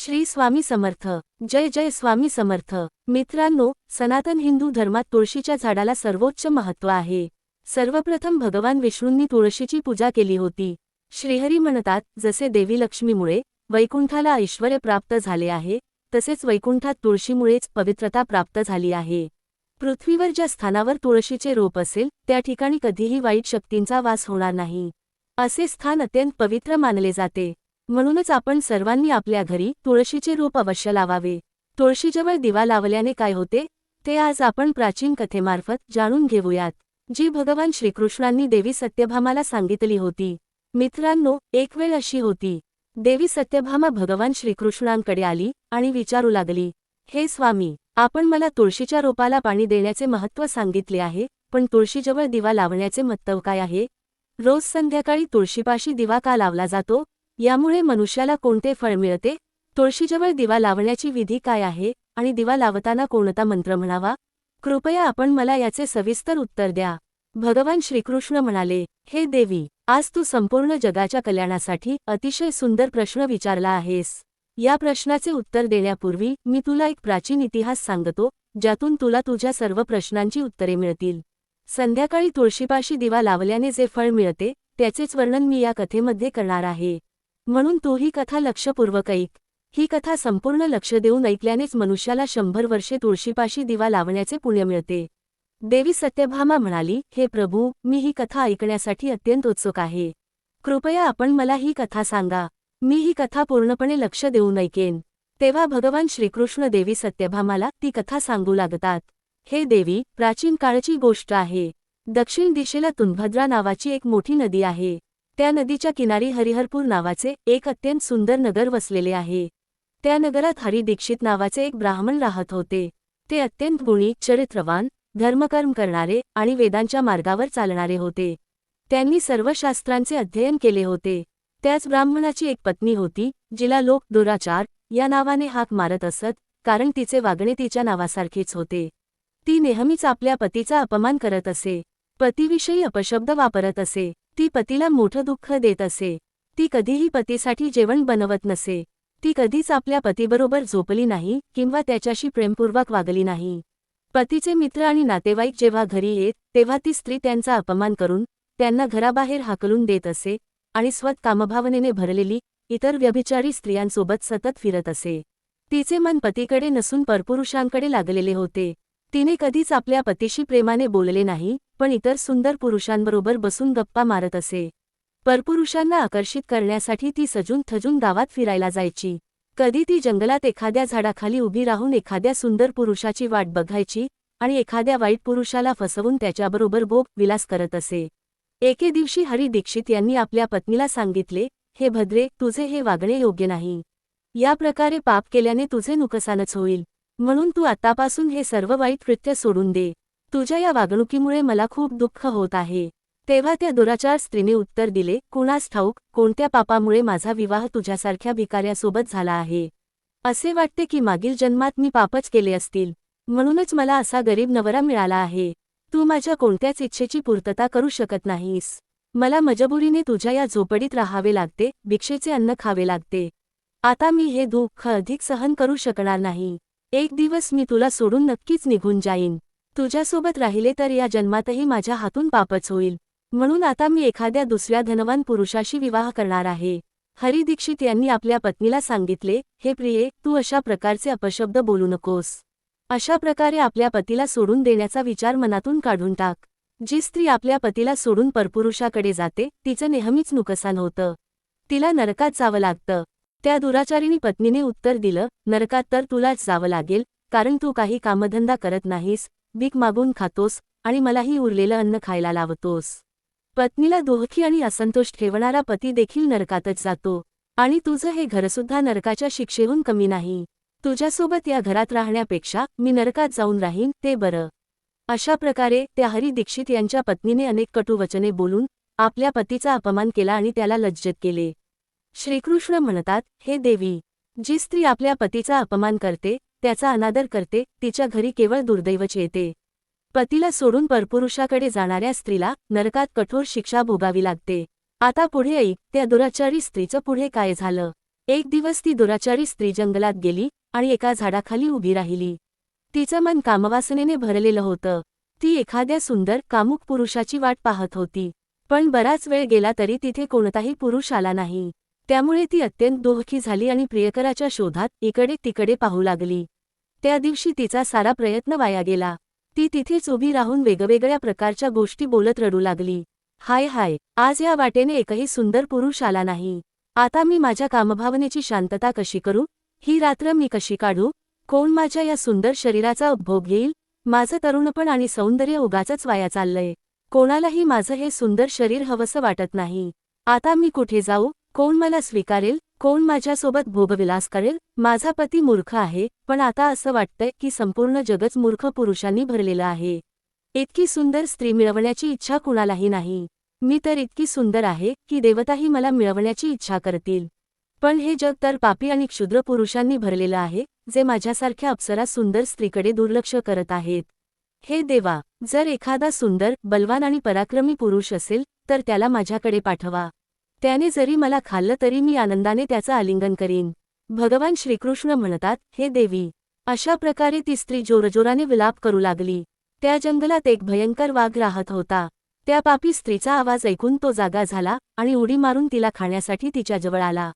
श्री स्वामी समर्थ. जय जय स्वामी समर्थ. मित्रांनो सनातन हिंदू धर्मात तुळशीच्या झाडाला सर्वोच्च महत्त्व आहे. सर्वप्रथम भगवान विष्णूंनी तुळशीची पूजा केली होती. श्रीहरी म्हणतात जसे देवी लक्ष्मीमुळे वैकुंठाला ऐश्वर प्राप्त झाले आहे तसेच वैकुंठात तुळशीमुळेच पवित्रता प्राप्त झाली आहे. पृथ्वीवर ज्या स्थानावर तुळशीचे रोप असेल त्या ठिकाणी कधीही वाईट शक्तींचा वास होणार नाही. असे स्थान अत्यंत पवित्र मानले जाते. म्हणूनच आपण सर्वांनी आपल्या घरी तुळशीचे रोप अवश्य लावावे. तुळशीजवळ दिवा लावल्याने काय होते? ते आज आपण प्राचीन कथेमार्फत जाणून घेऊयात जी भगवान श्रीकृष्णांनी देवी सत्यभामाला सांगितली होती. मित्रांनो एक वेळ अशी होती. देवी सत्यभामा भगवान श्रीकृष्णांकडे आली आणि विचारू लागली हे स्वामी आपण मला तुळशीच्या रोपाला पाणी देण्याचे महत्त्व सांगितले आहे पण तुळशीजवळ दिवा लावण्याचे महत्त्व काय आहे? रोज संध्याकाळी तुळशीपाशी दिवा का लावला जातो? यामुळे मनुष्याला कोणते फळ मिळते? तुळशीजवळ दिवा लावण्याची विधी काय आहे? आणि दिवा लावताना कोणता मंत्र म्हणावा? कृपया आपण मला याचे सविस्तर उत्तर द्या. भगवान श्रीकृष्ण म्हणाले हे देवी आज तू संपूर्ण जगाच्या कल्याणासाठी अतिशय सुंदर प्रश्न विचारला आहेस. या प्रश्नाचे उत्तर देण्यापूर्वी मी तुला एक प्राचीन इतिहास सांगतो ज्यातून तुला तुझ्या सर्व प्रश्नांची उत्तरे मिळतील. संध्याकाळी तुळशीपाशी दिवा लावल्याने जे फळ मिळते त्याचेच वर्णन मी या कथेमध्ये करणार आहे. म्हणून तू ही कथा लक्षपूर्वक ऐक ही कथा संपूर्ण लक्ष देऊन ऐकल्यानेच मनुष्याला शंभर वर्षे तुळशीपाशी दिवा लावण्याचे पुण्य मिळते. देवी सत्यभामा म्हणाली हे प्रभू मी ही कथा ऐकण्यासाठी अत्यंत उत्सुक आहे. कृपया आपण मला ही कथा सांगा. मी ही कथा पूर्णपणे लक्ष देऊन ऐकेन. तेव्हा भगवान श्रीकृष्ण देवी सत्यभामाला ती कथा सांगू लागतात. हे देवी प्राचीन काळची गोष्ट आहे. दक्षिण दिशेला तुंभद्रा नावाची एक मोठी नदी आहे. त्या नदीच्या किनारी हरिहरपूर नावाचे एक अत्यंत सुंदर नगर वसलेले आहे. त्या नगरात हरी दीक्षित नावाचे एक ब्राह्मण राहत होते. ते अत्यंत गुणी चरित्रवान धर्मकर्म करणारे आणि वेदांच्या मार्गावर चालणारे होते. त्यांनी सर्व शास्त्रांचे अध्ययन केले होते. त्याच ब्राह्मणाची एक पत्नी होती जिला लोक दुराचार या नावाने हाक मारत असत कारण तिचे वागणे तिच्या नावासारखेच होते. ती नेहमीच आपल्या पतीचा अपमान करत असे. पतीविषयी अपशब्द वापरत असे. ती पतीला मोठं दुःख देत असे. ती कधीही पतीसाठी जेवण बनवत नसे. ती कधीच आपल्या पतीबरोबर झोपली नाही किंवा त्याच्याशी प्रेमपूर्वक वागली नाही. पतीचे मित्र आणि नातेवाईक जेव्हा घरी येत तेव्हा ती स्त्री त्यांचा अपमान करून त्यांना घराबाहेर हाकलून देत असे आणि स्वत कामभावनेने भरलेली इतर व्यभिचारी स्त्रियांसोबत सतत फिरत असे. तिचे मन पतीकडे नसून परपुरुषांकडे लागलेले होते. तिने कधीच आपल्या पतीशी प्रेमाने बोलले नाही पण इतर सुंदर पुरुषांबरोबर बसून गप्पा मारत असे. परपुरुषांना आकर्षित करण्यासाठी ती सजून थजून गावात फिरायला जायची. कधी ती जंगलात एखाद्या झाडाखाली उभी राहून एखाद्या सुंदर पुरुषाची वाट बघायची आणि एखाद्या वाईट पुरुषाला फसवून त्याच्याबरोबर भोग विलास करत असे. एके दिवशी हरी दीक्षित यांनी आपल्या पत्नीला सांगितले हे भद्रे तुझे हे वागणे योग्य नाही. या प्रकारे पाप केल्याने तुझे नुकसानच होईल. म्हणून तू आतापासून हे सर्व वाईट कृत्य सोडून दे. तुझ्या या वागणुकीमुळे मला खूप दुःख होत आहे. तेव्हा त्या दुराचार स्त्रीने उत्तर दिले कुणास ठाऊक कोणत्या पापामुळे माझा विवाह तुझ्यासारख्या भिकाऱ्यासोबत झाला आहे? असे वाटते की मागील जन्मात मी पापच केले असतील. म्हणूनच मला असा गरीब नवरा मिळाला आहे. तू माझ्या कोणत्याच इच्छेची पूर्तता करू शकत नाहीस. मला मजबुरीने तुझ्या या झोपडीत राहावे लागते भिक्षेचे अन्न खावे लागते. आता मी हे दुःख अधिक सहन करू शकणार नाही. एक दिवस मी तुला सोडून नक्कीच निघून जाईन. तुझ्यासोबत राहिले तर या जन्मातही माझ्या हातून पापच होईल. म्हणून आता मी एखाद्या दुसऱ्या धनवान पुरुषाशी विवाह करणार आहे. हरी दीक्षित यांनी आपल्या पत्नीला सांगितले हे प्रिये तू अशा प्रकारचे अपशब्द बोलू नकोस. अशा प्रकारे आपल्या पतीला सोडून देण्याचा विचार मनातून काढून टाक. जी स्त्री आपल्या पतीला सोडून परपुरुषाकडे जाते तिचं नेहमीच नुकसान होतं. तिला नरकात जावं लागतं. त्या दुराचारिणी पत्नीने उत्तर दिलं नरकात तर तुलाच जावं लागेल कारण तू काही कामधंदा करत नाहीस भीक मागून खातोस आणि मलाही उरलेलं अन्न खायला लावतोस. पत्नीला दोहखी आणि असंतोष ठेवणारा पती देखील नरकातच जातो. आणि तुझं हे घरसुद्धा नरकाच्या शिक्षेहून कमी नाही. तुझ्यासोबत या घरात राहण्यापेक्षा मी नरकात जाऊन राहीन ते बरं अशा प्रकारे त्या हरी दीक्षित यांच्या पत्नीने अनेक कटुवचने बोलून आपल्या पतीचा अपमान केला आणि त्याला लज्जत केले. श्रीकृष्ण म्हणतात हे देवी जी स्त्री आपल्या पतीचा अपमान करते त्याचा अनादर करते तिच्या घरी केवळ दुर्दैवच येते. पतीला सोडून परपुरुषाकडे जाणाऱ्या स्त्रीला नरकात कठोर शिक्षा भोगावी लागते. आता पुढे ऐक त्या दुराचारी स्त्रीचं पुढे काय झालं? एक दिवस ती दुराचारी स्त्री जंगलात गेली आणि एका झाडाखाली उभी राहिली. तिचं मन कामवासनेने भरलेलं होतं. ती एखाद्या सुंदर कामुक पुरुषाची वाट पाहत होती. पण बराच वेळ गेला तरी तिथे कोणताही पुरुष आला नाही. त्यामुळे ती अत्यंत दोहकी झाली आणि प्रियकराच्या शोधात इकडे तिकडे पाहू लागली. त्या दिवशी तिचा सारा प्रयत्न वाया गेला. ती तिथेच उभी राहून वेगवेगळ्या प्रकारच्या गोष्टी बोलत रडू लागली. हाय हाय आज या वाटेने एकही सुंदर पुरुष आला नाही. आता मी माझ्या कामभावनेची शांतता कशी करू? ही रात्र मी कशी काढू? कोण माझ्या या सुंदर शरीराचा उपभोग घेईल? माझं तरुणपण आणि सौंदर्य उगाचच वाया चाललंय. कोणालाही माझं हे सुंदर शरीर हवंसं वाटत नाही. आता मी कुठे जाऊ? कोण मला स्वीकारेल? कोण माझ्यासोबत भोगविलास करेल? माझा पती मूर्ख आहे पण आता असं वाटतंय की संपूर्ण जगच मूर्ख पुरुषांनी भरलेलं आहे. इतकी सुंदर स्त्री मिळवण्याची इच्छा कुणालाही नाही. मी तर इतकी सुंदर आहे की देवताही मला मिळवण्याची इच्छा करतील. पण हे जग तर पापी आणि क्षुद्र पुरुषांनी भरलेलं आहे जे माझ्यासारख्या अप्सरा सुंदर स्त्रीकडे दुर्लक्ष करत आहेत. हे देवा जर एखादा सुंदर बलवान आणि पराक्रमी पुरुष असेल तर त्याला माझ्याकडे पाठवा. त्याने जरी मला खाल्लं तरी मी आनंदाने त्याचं आलिंगन करीन. भगवान श्रीकृष्ण म्हणतात हे देवी अशा प्रकारे ती स्त्री जोरजोराने विलाप करू लागली. त्या जंगलात एक भयंकर वाघ राहत होता. त्या पापी स्त्रीचा आवाज ऐकून तो जागा झाला आणि उडी मारून तिला खाण्यासाठी तिच्याजवळ आला.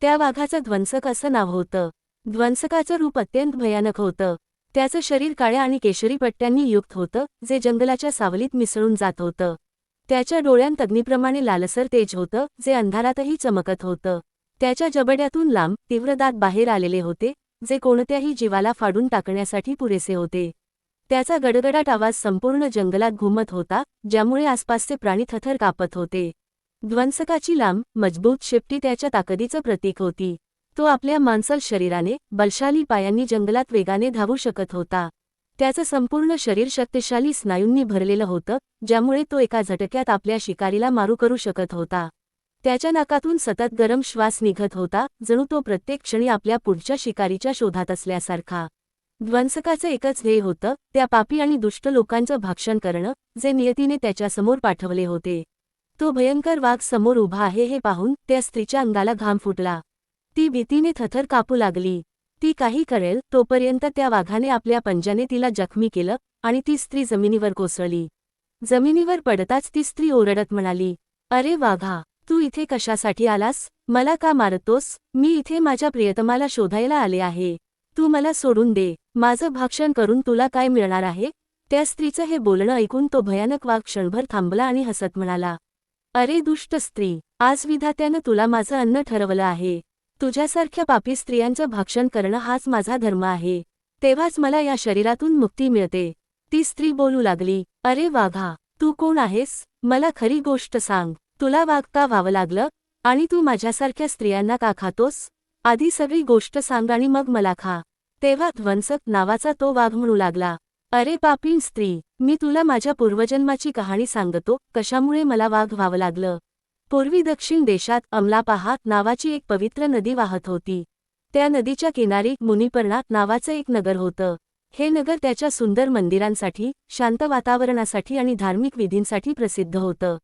त्या वाघाचं ध्वंसक असं नाव होतं. ध्वंसकाचं रूप अत्यंत भयानक होतं. त्याचं शरीर काळ्या आणि केशरी पट्ट्यांनी युक्त होतं जे जंगलाच्या सावलीत मिसळून जात होतं. त्याच्या डोळ्यांत अग्निप्रमाणे लालसर तेज होतं जे अंधारातही चमकत होतं. त्याच्या जबड्यातून लांब तीव्र दात बाहेर आलेले होते जे कोणत्याही जीवाला फाडून टाकण्यासाठी पुरेसे होते. त्याचा गडगडाट आवाज संपूर्ण जंगलात घुमत होता ज्यामुळे आसपासचे प्राणी थथर कापत होते. ध्वंसकाची लांब मजबूत शेपटी त्याच्या ताकदीचं प्रतीक होती. तो आपल्या मांसल शरीराने बलशाली पायांनी जंगलात वेगाने धावू शकत होता. त्याचं संपूर्ण शरीर शक्तिशाली स्नायूंनी भरलेलं होतं ज्यामुळे तो एका झटक्यात आपल्या शिकारीला मारू करू शकत होता. त्याच्या नाकातून सतत गरम श्वास निघत होता जणू तो प्रत्येक क्षणी आपल्या पुढच्या शिकारीच्या शोधात असल्यासारखा. ध्वंसकाचं एकच ध्येय होतं त्या पापी आणि दुष्ट लोकांचं भाक्षण करणं जे नियतीने त्याच्यासमोर पाठवले होते. तो भयंकर वाघ समोर उभा आहे हे पाहून त्या स्त्रीच्या अंगाला घाम फुटला. ती भीतीने थथर कापू लागली. ती काही करेल तोपर्यंत त्या वाघाने आपल्या पंजाने तिला जखमी केलं आणि ती स्त्री जमिनीवर कोसळली. जमिनीवर पडताच ती स्त्री ओरडत म्हणाली अरे वाघा तू इथे कशासाठी आलास? मला का मारतोस? मी इथे माझ्या प्रियतमाला शोधायला आले आहे. तू मला सोडून दे. माझं भाक्षण करून तुला काय मिळणार आहे? त्या स्त्रीचं हे बोलणं ऐकून तो भयानक वाघ क्षणभर थांबला आणि हसत म्हणाला अरे दुष्ट स्त्री आज विधात्यानं तुला माझं अन्न ठरवलं आहे. तुझ्यासारख्या पापी स्त्रियांचं भाक्षण करणं हाच माझा धर्म आहे. तेव्हाच मला या शरीरातून मुक्ती मिळते. ती स्त्री बोलू लागली अरे वाघा तू कोण आहेस? मला खरी गोष्ट सांग. तुला वाघ का व्हावं लागलं? आणि तू माझ्यासारख्या स्त्रियांना का खातोस? आधी सगळी गोष्ट सांग आणि मग मला खा. तेव्हा ध्वंसक नावाचा तो वाघ म्हणू लागला अरे पापीण स्त्री मी तुला माझ्या पूर्वजन्माची कहाणी सांगतो. कशामुळे मला वाघ व्हावं लागलं? पूर्वी दक्षिण देशात अमलापाहा नावाची एक पवित्र नदी वाहत होती. त्या नदीच्या किनारी मुनिपर्णा नावाचं एक नगर होतं. हे नगर त्याच्या सुंदर मंदिरांसाठी शांत वातावरणासाठी आणि धार्मिक विधींसाठी प्रसिद्ध होतं.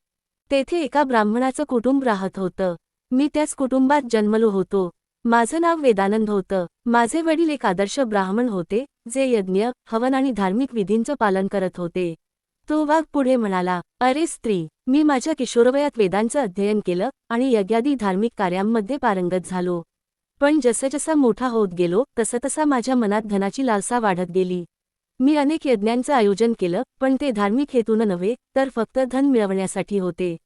तेथे एका ब्राह्मणाचं कुटुंब राहत होतं. मी त्याच कुटुंबात जन्मलो होतो. माझं नाव वेदानंद होतं. माझे वडील एक आदर्श ब्राह्मण होते जे यज्ञ हवन आणि धार्मिक विधींचं पालन करत होते. तो वाघ पुढे म्हणाला अरे स्त्री मी माझ्या किशोरवयात वेदांचं अध्ययन केलं आणि यज्ञादी धार्मिक कार्यांमध्ये पारंगत झालो. पण जसजसा मोठा होत गेलो तसतसा माझ्या मनात धनाची लालसा वाढत गेली. मी अनेक यज्ञांचं आयोजन केलं पण ते धार्मिक हेतून नव्हे तर फक्त धन मिळवण्यासाठी होते.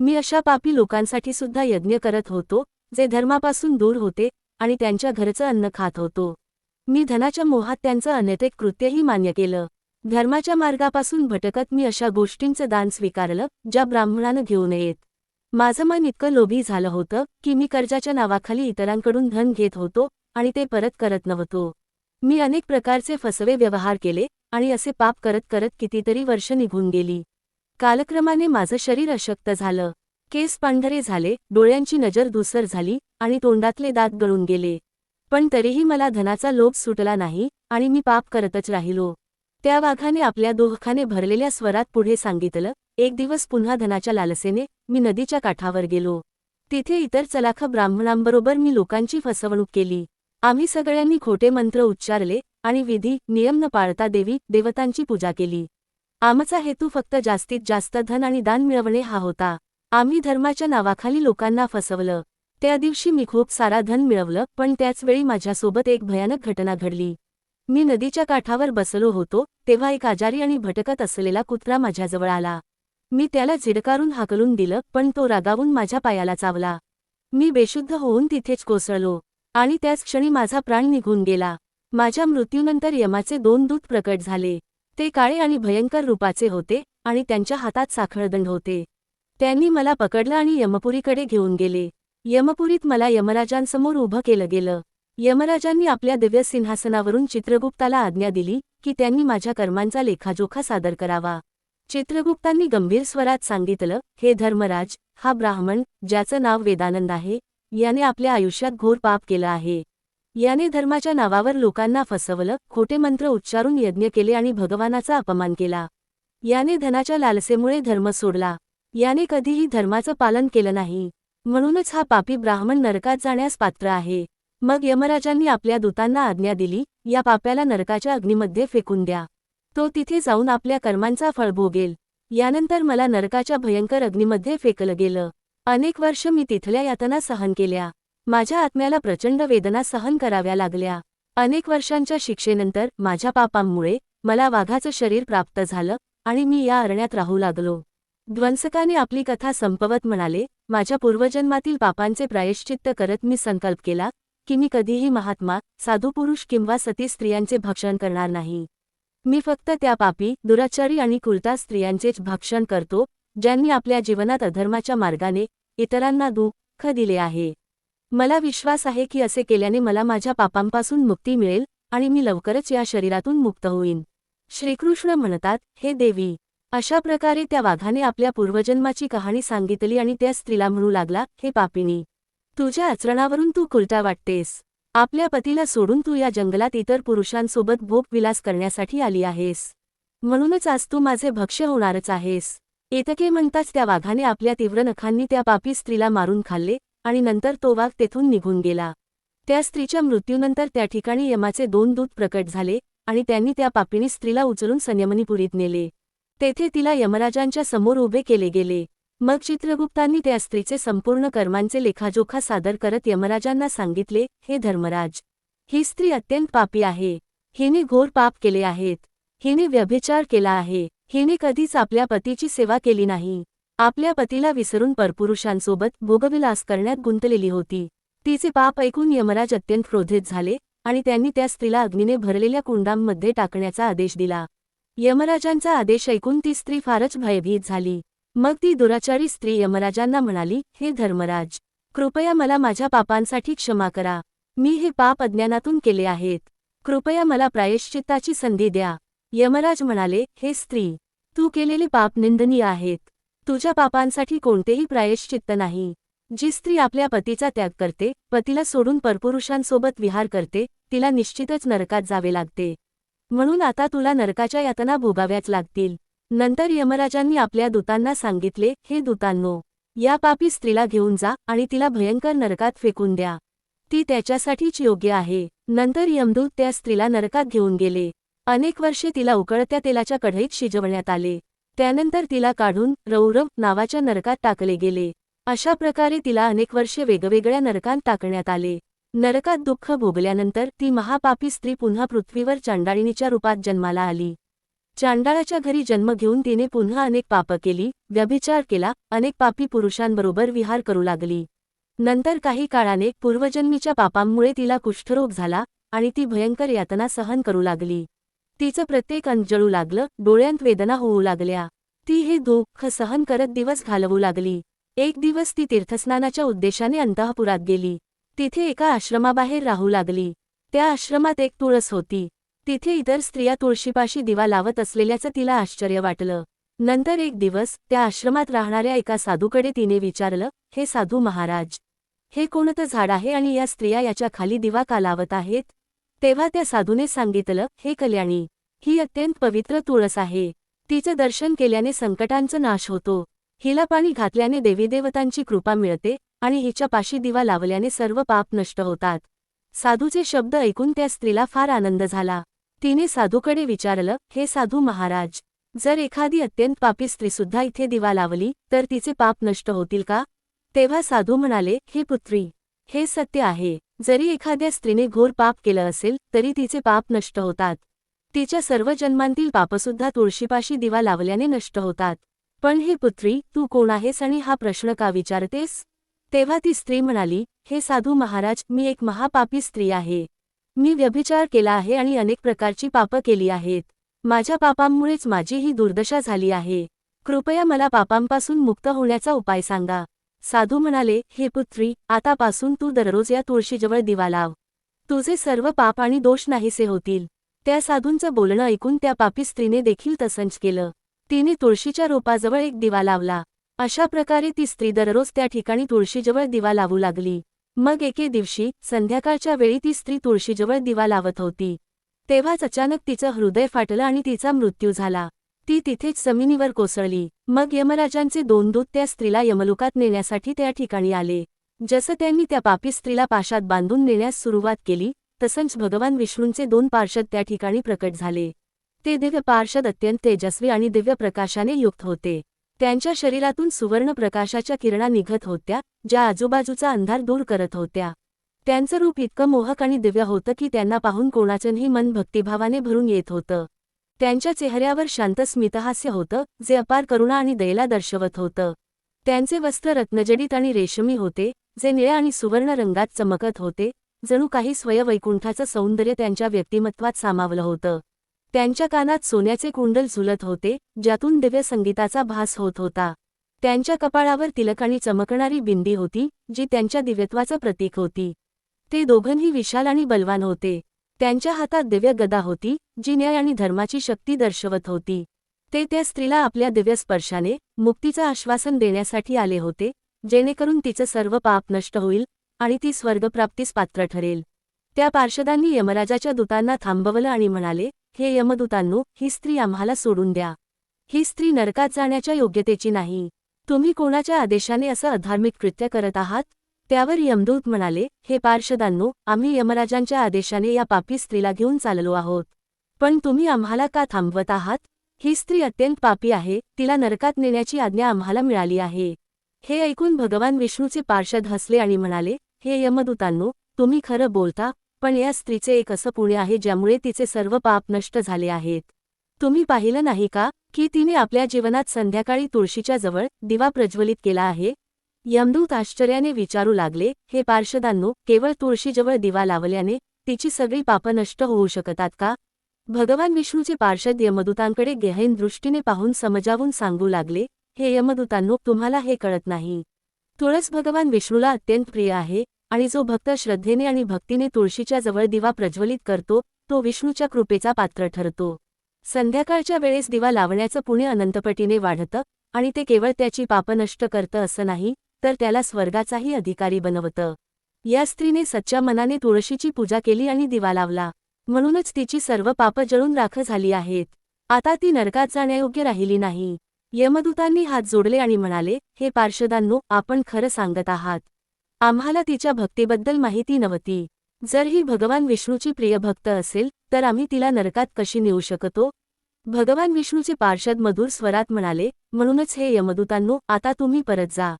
मी अशा पापी लोकांसाठी सुद्धा यज्ञ करत होतो जे धर्मापासून दूर होते आणि त्यांच्या घरचं अन्न खात होतो. मी धनाच्या मोहात त्यांचं अनैतिक कृत्यही मान्य केलं. धर्माच्या मार्गापासून भटकत मी अशा गोष्टींचं दान स्वीकारलं ज्या ब्राह्मणानं घेऊ नयेत. माझं मन इतकं लोभी झालं होतं की मी कर्जाच्या नावाखाली इतरांकडून धन घेत होतो आणि ते परत करत नव्हतो. मी अनेक प्रकारचे फसवे व्यवहार केले आणि असे पाप करत करत कितीतरी वर्ष निघून गेली. कालक्रमाने माझं शरीर अशक्त झालं. केस पांढरे झाले डोळ्यांची नजर धुसर झाली आणि तोंडातले दात गळून गेले. पण तरीही मला धनाचा लोभ सुटला नाही आणि मी पाप करतच राहिलो. त्या वाघाने आपल्या दोहखाने भरलेल्या स्वरात पुढे सांगितलं एक दिवस पुन्हा धनाच्या लालसेने मी नदीच्या काठावर गेलो. तिथे इतर चलाख ब्राह्मणांबरोबर मी लोकांची फसवणूक केली. आम्ही सगळ्यांनी खोटे मंत्र उच्चारले आणि विधी नियम न पाळता देवी देवतांची पूजा केली. आमचा हेतू फक्त जास्तीत जास्त धन आणि दान मिळवणे हा होता. आम्ही धर्माच्या नावाखाली लोकांना फसवलं. त्या दिवशी मी खूप सारा धन मिळवलं पण त्याचवेळी माझ्यासोबत एक भयानक घटना घडली. मी नदीच्या काठावर बसलो होतो तेव्हा एक आजारी आणि भटकत असलेला कुत्रा माझ्याजवळ आला. मी त्याला झिडकारून हाकलून दिलं पण तो रागावून माझ्या पायाला चावला. मी बेशुद्ध होऊन तिथेच कोसळलो. आणि त्याच क्षणी माझा प्राण निघून गेला. माझ्या मृत्यूनंतर यमाचे दोन दूत प्रकट झाले. ते काळे आणि भयंकर रूपाचे होते आणि त्यांच्या हातात साखळदंड होते. त्यांनी मला पकडलं आणि यमपुरीकडे घेऊन गेले. यमपुरीत मला यमराजांसमोर उभं केलं गेलं. यमराजांनी आपल्या दिव्य सिंहासनावरून चित्रगुप्ताला आज्ञा दिली की त्यांनी माझ्या कर्मांचा लेखाजोखा सादर करावा. चित्रगुप्तांनी गंभीर स्वरात सांगितलं हे धर्मराज हा ब्राह्मण ज्याचं नाव वेदानंद आहे याने आपल्या आयुष्यात घोर पाप केलं आहे. याने धर्माच्या नावावर लोकांना फसवलं खोटे मंत्र उच्चारून यज्ञ केले आणि भगवानाचा अपमान केला. याने धनाच्या लालसेमुळे धर्म सोडला. याने कधीही धर्माचं पालन केलं नाही. म्हणूनच हा पापी ब्राह्मण नरकात जाण्यास पात्र आहे. मग यमराजांनी आपल्या दूतांना आज्ञा दिली या पाप्याला नरकाच्या अग्नीमध्ये फेकून द्या. तो तिथे जाऊन आपल्या कर्मांचा फळ भोगेल. यानंतर मला नरकाच्या भयंकर अग्नीमध्ये फेकलं गेलं. अनेक वर्ष मी तिथल्या यातना सहन केल्या. माझ्या आत्म्याला प्रचंड वेदना सहन कराव्या लागल्या. अनेक वर्षांच्या शिक्षेनंतर माझ्या पापांमुळे मला वाघाचं शरीर प्राप्त झालं आणि मी या अरण्यात राहू लागलो. ध्वंसकाने आपली कथा संपवत म्हणाले माझ्या पूर्वजन्मातील पापांचे प्रायश्चित्त करत मी संकल्प केला की मी कधीही महात्मा साधू पुरुष किंवा सती स्त्रियांचे भक्षण करणार नाही. मी फक्त त्या पापी दुराचारी आणि कुलता स्त्रियांचेच भक्षण करतो ज्यांनी आपल्या जीवनात अधर्माच्या मार्गाने इतरांना दुःख दिले आहे. मला विश्वास आहे की असे केल्याने मला माझ्या पापांपासून मुक्ती मिळेल आणि मी लवकरच या शरीरातून मुक्त होईन. श्रीकृष्ण म्हणतात हे देवी अशा प्रकारे त्या वाघाने आपल्या पूर्वजन्माची कहाणी सांगितली आणि त्या स्त्रीला म्हणू लागला हे पापिणी तुझ्या आचरणावरून तू कुलटा वाटतेस. आपल्या पतीला सोडून तू या जंगलात इतर पुरुषांसोबत भोग विलास करण्यासाठी आली आहेस. म्हणूनच आज तू माझे भक्ष्य होणारच आहेस. येतके म्हणताच त्या वाघाने आपल्या तीव्र नखांनी त्या पापी स्त्रीला मारून खाल्ले आणि नंतर तो वाघ तेथून निघून गेला. त्या स्त्रीच्या मृत्यूनंतर त्या ठिकाणी यमाचे दोन दूत प्रकट झाले आणि त्यांनी त्या पापिणी स्त्रीला उचलून संयमनीपुरीत नेले. तेथे तिला यमराजांच्या समोर उभे केले गेले. मग चित्रगुप्तांनी त्या स्त्रीचे संपूर्ण कर्मांचे लेखाजोखा सादर करत यमराजांना सांगितले हे धर्मराज ही स्त्री अत्यंत पापी आहे. हिने घोर पाप केले आहेत. हिने व्यभिचार केला आहे. हिने कधीच आपल्या पतीची सेवा केली नाही. आपल्या पतीला विसरून परपुरुषांसोबत भोगविलास करण्यात गुंतलेली होती. तिचे पाप ऐकून यमराज अत्यंत क्रोधित झाले आणि त्यांनी त्या स्त्रीला अग्नीने भरलेल्या कुंडांमध्ये टाकण्याचा आदेश दिला. यमराजांचा आदेश ऐकून ती स्त्री फारच भयभीत झाली. मग ती दुराचारी स्त्री यमराजांना म्हणाली हे धर्मराज कृपया मला माझ्या पापांसाठी क्षमा करा. मी हे पाप अज्ञानातून केले आहेत. कृपया मला प्रायश्चित्ताची संधी द्या. यमराज म्हणाले हे स्त्री तू केलेले पाप निंदनीय आहेत. तुझ्या पापांसाठी कोणतेही प्रायश्चित्त नाही. जी स्त्री आपल्या पतीचा त्याग करते पतीला सोडून परपुरुषांसोबत विहार करते तिला निश्चितच नरकात जावे लागते. म्हणून आता तुला नरकाच्या यातना भोगाव्याच लागतील. नंतर यमराजांनी आपल्या दूतांना सांगितले हे दूतांनो या पापी स्त्रीला घेऊन जा आणि तिला भयंकर नरकात फेकून द्या. ती त्याच्यासाठीच योग्य आहे. नंतर यमदूत त्या स्त्रीला नरकात घेऊन गेले. अनेक वर्षे तिला उकळत्या तेलाच्या कढईत शिजवण्यात आले. त्यानंतर तिला काढून रौरव नावाच्या नरकात टाकले गेले. अशा प्रकारे तिला अनेक वर्षे वेगवेगळ्या नरकात टाकण्यात आले. नरकात दुःख भोगल्यानंतर ती महापापी स्त्री पुन्हा पृथ्वीवर चांडाळिणीच्या रूपात जन्माला आली. चांडाळाच्या घरी जन्म घेऊन तिने पुन्हा अनेक पाप केली व्यभिचार केला अनेक पापी पुरुषांबरोबर विहार करू लागली. नंतर काही काळाने पूर्वजन्मीच्या पापांमुळे तिला कुष्ठरोग झाला आणि ती भयंकर यातना सहन करू लागली. तिचं प्रत्येक अंजळू लागलं डोळ्यांत वेदना होऊ लागल्या. ती हे दुःख सहन करत दिवस घालवू लागली. एक दिवस ती तीर्थस्नानाच्या उद्देशाने अंतःपुरात गेली. तिथे एका आश्रमाबाहेर राहू लागली. त्या आश्रमात एक तुळस होती. तिथे इतर स्त्रिया तुळशीपाशी दिवा लावत असलेल्याचं तिला आश्चर्य वाटलं. नंतर एक दिवस त्या आश्रमात राहणाऱ्या एका साधूकडे तिने विचारलं हे साधू महाराज हे कोणतं झाड आहे आणि या स्त्रिया याच्या खाली दिवा का लावत आहेत? तेव्हा त्या साधूने सांगितलं हे कल्याणी ही अत्यंत पवित्र तुळस आहे. तिचं दर्शन केल्याने संकटांचं नाश होतो. हिला पाणी घातल्याने देवीदेवतांची कृपा मिळते आणि हिच्या पाशी दिवा लावल्याने सर्व पाप नष्ट होतात. साधूचे शब्द ऐकून त्या स्त्रीला फार आनंद झाला. तिने साधूकडे विचारलं हे साधू महाराज जर एखादी अत्यंत पापी स्त्रीसुद्धा इथे दिवा लावली तर तिचे पाप नष्ट होतील का? तेव्हा साधू म्हणाले हे पुत्री हे सत्य आहे. जरी एखाद्या स्त्रीने घोर पाप केलं असेल तरी तिचे पाप नष्ट होतात. तिच्या सर्व जन्मांतील पापसुद्धा तुळशीपाशी दिवा लावल्याने नष्ट होतात. पण हे पुत्री तू कोण आहेस आणि हा प्रश्न का विचारतेस? तेव्हा ती स्त्री म्हणाली हे साधू महाराज मी एक महापापी स्त्री आहे. मी व्यभिचार केला आहे आणि अनेक प्रकारची पापं केली आहेत. माझ्या पापांमुळेच माझी ही दुर्दशा झाली आहे. कृपया मला पापांपासून मुक्त होण्याचा उपाय सांगा. साधू म्हणाले हे पुत्री आतापासून तू दररोज या तुळशीजवळ दिवा लाव. तुझे सर्व पाप आणि दोष नाहीसे होतील. त्या साधूंचं बोलणं ऐकून त्या पापी स्त्रीने देखील तसंच केलं. तिने तुळशीच्या रोपाजवळ एक दिवा लावला. अशा प्रकारे ती स्त्री दररोज त्या ठिकाणी तुळशीजवळ दिवा लावू लागली. मग एके दिवशी संध्याकाळच्या वेळी ती स्त्री तुळशीजवळ दिवा लावत होती. तेव्हाच अचानक तिचं हृदय फाटलं आणि तिचा मृत्यू झाला. ती तिथेच जमिनीवर कोसळली. मग यमराजांचे दोन दूत त्या स्त्रीला यमलोकात नेण्यासाठी त्या ठिकाणी आले. जसं त्यांनी त्या पापी स्त्रीला पाशात बांधून नेण्यास सुरुवात केली तसंच भगवान विष्णूंचे दोन पार्षद त्या ठिकाणी प्रकट झाले. ते दिव्य पार्षद अत्यंत तेजस्वी आणि दिव्य प्रकाशाने युक्त होते. त्यांच्या शरीरातून सुवर्ण प्रकाशाच्या किरणा निघत होत्या ज्या आजूबाजूचा अंधार दूर करत होत्या. त्यांचं रूप इतकं मोहक आणि दिव्य होतं की त्यांना पाहून कोणाचंही मन भक्तिभावाने भरून येत होतं. त्यांच्या चेहऱ्यावर शांत स्मितहास्य होतं जे अपार करुणा आणि दयेला दर्शवत होतं. त्यांचे वस्त्र रत्नजडित आणि रेशमी होते जे निळ्या आणि सुवर्ण रंगात चमकत होते जणू काही स्वयवैकुंठाचं सौंदर्य त्यांच्या व्यक्तिमत्वात सामावलं होतं. त्यांच्या कानात सोन्याचे कुंडल झुलत होते ज्यातून दिव्य संगीताचा भास होत होता. त्यांच्या कपाळावर तिलक आणि चमकणारी बिंदी होती जी त्यांच्या दिव्यत्वाचं प्रतीक होती. ते दोघंही विशाल आणि बलवान होते. त्यांच्या हातात दिव्य गदा होती जी न्याय आणि धर्माची शक्ती दर्शवत होती. ते त्या स्त्रीला आपल्या दिव्य स्पर्शाने मुक्तीचं आश्वासन देण्यासाठी आले होते जेणेकरून तिचं सर्व पाप नष्ट होईल आणि ती स्वर्गप्राप्तीस पात्र ठरेल. त्या पार्षदांनी यमराजाच्या दूतांना थांबवलं आणि म्हणाले हे यमदूतांनो ही स्त्री आम्हाला सोडून द्या. ही स्त्री नरकात जाण्याच्या योग्यतेची नाही. तुम्ही कोणाच्या आदेशाने असं अधार्मिक कृत्य करत आहात? त्यावर यमदूत म्हणाले हे पार्षदांनो आम्ही यमराजांच्या आदेशाने या पापी स्त्रीला घेऊन चाललो आहोत. पण तुम्ही आम्हाला का थांबवत आहात? ही स्त्री अत्यंत पापी आहे तिला नरकात नेण्याची आज्ञा आम्हाला मिळाली आहे. हे ऐकून भगवान विष्णूचे पार्षद हसले आणि म्हणाले हे यमदूतांनो तुम्ही खरं बोलता? पण या स्त्रीचे एक असं पुणे आहे ज्यामुळे तिचे सर्व पाप नष्ट झाले आहेत. तुम्ही पाहिलं नाही का की तिने आपल्या जीवनात संध्याकाळी तुळशीच्या जवळ दिवा प्रज्वलित केला आहे? यमदूत आश्चर्याने विचारू लागले हे पार्षदांनो केवळ तुळशीजवळ दिवा लावल्याने तिची सगळी पापं नष्ट होऊ शकतात का? भगवान विष्णूचे पार्षद यमदूतांकडे गहन दृष्टीने पाहून समजावून सांगू लागले हे यमदूतांनो तुम्हाला हे कळत नाही. तुळस भगवान विष्णूला अत्यंत प्रिय आहे. आणि जो भक्त श्रद्धेने आणि भक्तीने तुळशीच्या जवळ दिवा प्रज्वलित करतो तो विष्णूच्या कृपेचा पात्र ठरतो. संध्याकाळच्या वेळेस दिवा लावण्याचं पुणे अनंतपटीने वाढतं आणि ते केवळ त्याची पाप नष्ट करतं असं नाही तर त्याला स्वर्गाचाही अधिकारी बनवतं. या स्त्रीने सच्च्या मनाने तुळशीची पूजा केली आणि दिवा लावला. म्हणूनच तिची सर्व पाप जळून राख झाली आहेत. आता ती नरकात जाण्यायोग्य राहिली नाही. यमदूतांनी हात जोडले आणि म्हणाले हे पार्षदांनो आपण खरं सांगत आहात. आम्हाला तिच्या भक्तीबद्दल माहिती नव्हती. जर ही भगवान विष्णूची प्रिय भक्त असेल तर आम्ही तिला नरकात कशी नेऊ शकतो? भगवान विष्णूचे पार्षद मधुर स्वरात म्हणाले म्हणूनच हे यमदूतांनो आता तुम्ही परत जा.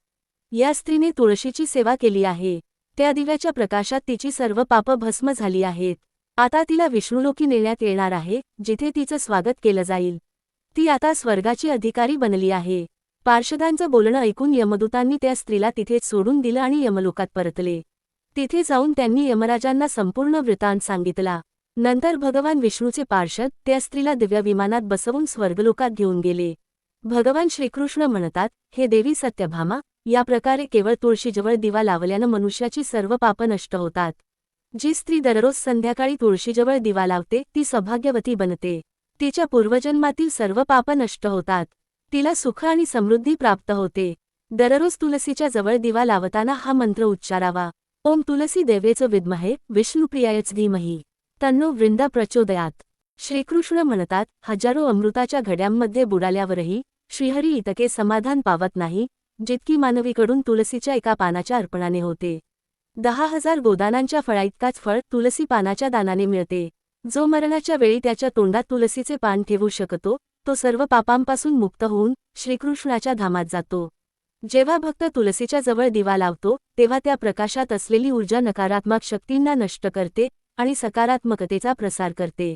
या स्त्रीने तुळशीची सेवा केली आहे. त्या दिव्याच्या प्रकाशात तिची सर्व पापं भस्म झाली आहेत. आता तिला विष्णुलोकी नेण्यात येणार आहे जिथे तिचं स्वागत केलं जाईल. ती आता स्वर्गाची अधिकारी बनली आहे. पार्षदांचं बोलणं ऐकून यमदूतांनी त्या स्त्रीला तिथेच सोडून दिलं आणि यमलोकात परतले. तिथे जाऊन त्यांनी यमराजांना संपूर्ण वृत्तांत सांगितला. नंतर भगवान विष्णूचे पार्षद त्या स्त्रीला दिव्याविमानात बसवून स्वर्गलोकात घेऊन गेले. भगवान श्रीकृष्ण म्हणतात हे देवी सत्यभामा या प्रकारे केवळ तुळशीजवळ दिवा लावल्यानं मनुष्याची सर्व पापं नष्ट होतात. जी स्त्री दररोज संध्याकाळी तुळशीजवळ दिवा लावते ती सौभाग्यवती बनते. तिच्या पूर्वजन्मातील सर्व पापं नष्ट होतात. तिला सुख आणि समृद्धी प्राप्त होते. दररोज तुलसीच्या जवळ दिवा लावताना हा मंत्र उच्चारावा. ओम तुलसी देवेचं विद्महे विष्णुप्रियायच धीमही. तन्नो वृंदा प्रचोदयात. श्रीकृष्ण म्हणतात हजारो अमृताच्या घड्यांमध्ये बुडाल्यावरही श्रीहरी इतके समाधान पावत नाही जितकी मानवीकडून तुलसीच्या एका पानाच्या अर्पणाने होते. दहा हजार गोदानांच्या फळाइतकाच फळ तुलसी पानाच्या दानाने मिळते. जो मरणाच्या वेळी त्याच्या तोंडात तुलसीचे पान ठेवू शकतो तो सर्व पापांपासून मुक्त होऊन श्रीकृष्णाच्या धामात जातो. जेव्हा भक्त तुलसीच्या जवळ दिवा लावतो तेव्हा त्या प्रकाशात असलेली ऊर्जा नकारात्मक शक्तींना नष्ट करते आणि सकारात्मकतेचा प्रसार करते.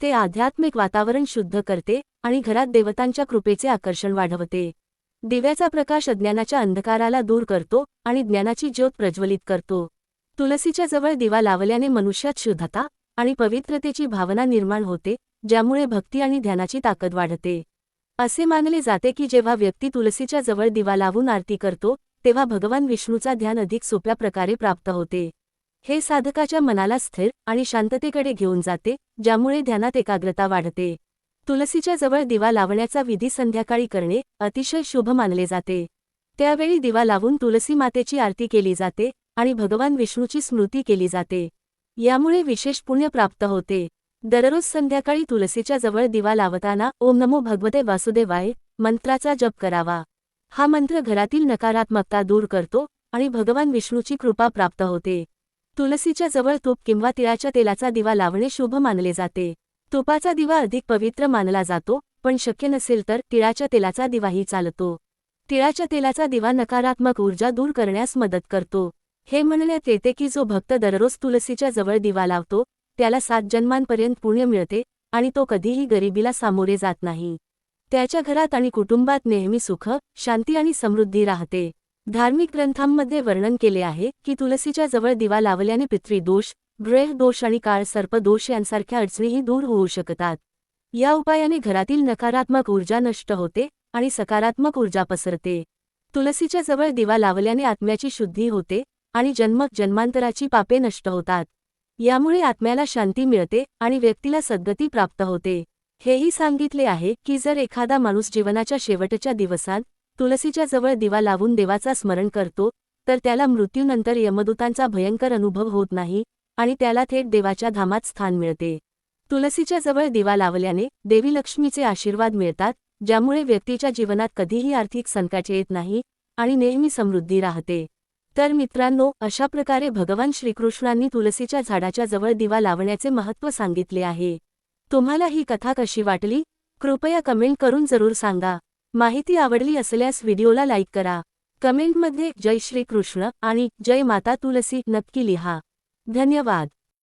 ते आध्यात्मिक वातावरण शुद्ध करते आणि घरात देवतांच्या कृपेचे आकर्षण वाढवते. दिव्याचा प्रकाश अज्ञानाच्या अंधकाराला दूर करतो आणि ज्ञानाची ज्योत प्रज्वलित करतो. तुलसीच्या जवळ दिवा लावल्याने मनुष्यात शुद्धता आणि पवित्रतेची भावना निर्माण होते ज्यामुळे भक्ती आणि ध्यानाची ताकद वाढते. असे मानले जाते की जेव्हा व्यक्ती तुलसीच्या जवळ दिवा लावून आरती करतो तेव्हा भगवान विष्णूचा ध्यान अधिक सोप्या प्रकारे प्राप्त होते. हे साधकाच्या मनाला स्थिर आणि शांततेकडे घेऊन जाते ज्यामुळे ध्यानात एकाग्रता वाढते. तुलसीच्या जवळ दिवा लावण्याचा विधी संध्याकाळी करणे अतिशय शुभ मानले जाते. त्यावेळी दिवा लावून तुलसी मातेची आरती केली जाते आणि भगवान विष्णूची स्मृती केली जाते. यामुळे विशेष पुण्य प्राप्त होते. दररोज संध्याकाळी तुलसीच्या जवळ दिवा लावताना ओम नमो भगवते वासुदेवाय मंत्राचा जप करावा. हा मंत्र घरातील नकारात्मकता दूर करतो आणि भगवान विष्णूची कृपा प्राप्त होते. तुलसीच्या जवळ तूप किंवा तिळाच्या तेलाचा दिवा लावणे शुभ मानले जाते. तुपाचा दिवा अधिक पवित्र मानला जातो पण शक्य नसेल तर तिळाच्या तेलाचा दिवाही चालतो. तिळाच्या तेलाचा दिवा नकारात्मक ऊर्जा दूर करण्यास मदत करतो. हे म्हणण्यात येते की जो भक्त दररोज तुलसीच्या जवळ दिवा लावतो त्याला सात जन्मांपर्यंत पुण्य मिळते आणि तो कधीही गरिबीला सामोरे जात नाही. त्याच्या घरात आणि कुटुंबात नेहमी सुख शांती आणि समृद्धी राहते. धार्मिक ग्रंथांमध्ये वर्णन केले आहे की तुलसीच्या जवळ दिवा लावल्याने पितृदोष ग्रह दोष आणि काळ सर्पदोष यांसारख्या अडचणीही दूर होऊ शकतात. या उपायाने घरातील नकारात्मक ऊर्जा नष्ट होते आणि सकारात्मक ऊर्जा पसरते. तुलसीच्या जवळ दिवा लावल्याने आत्म्याची शुद्धी होते आणि जन्मक जन्मांतराची पापे नष्ट होतात. यामुळे आत्म्याला शांती मिळते आणि व्यक्तीला सद्गती प्राप्त होते. हेही सांगितले आहे की जर एखादा माणूस जीवनाच्या शेवटच्या दिवसांत तुलसीच्या जवळ दिवा लावून देवाचा स्मरण करतो तर त्याला मृत्यूनंतर यमदूतांचा भयंकर अनुभव होत नाही आणि त्याला थेट देवाच्या धामात स्थान मिळते. तुलसीच्या जवळ दिवा लावल्याने देवी लक्ष्मीचे आशीर्वाद मिळतात ज्यामुळे व्यक्तीच्या जीवनात कधीही आर्थिक संकट येत नाही आणि नेहमी समृद्धी राहते. तर मित्रांनो अशा प्रकारे भगवान श्रीकृष्णांनी तुलसीच्या झाडाच्या जवळ दिवा लावण्याचे महत्त्व सांगितले आहे. तुम्हाला ही कथा कशी वाटली? कृपया कमेंट करून जरूर सांगा. माहिती आवडली असल्यास व्हिडिओला लाईक करा. कमेंटमध्ये जय श्रीकृष्ण आणि जय माता तुलसी नक्की लिहा. धन्यवाद.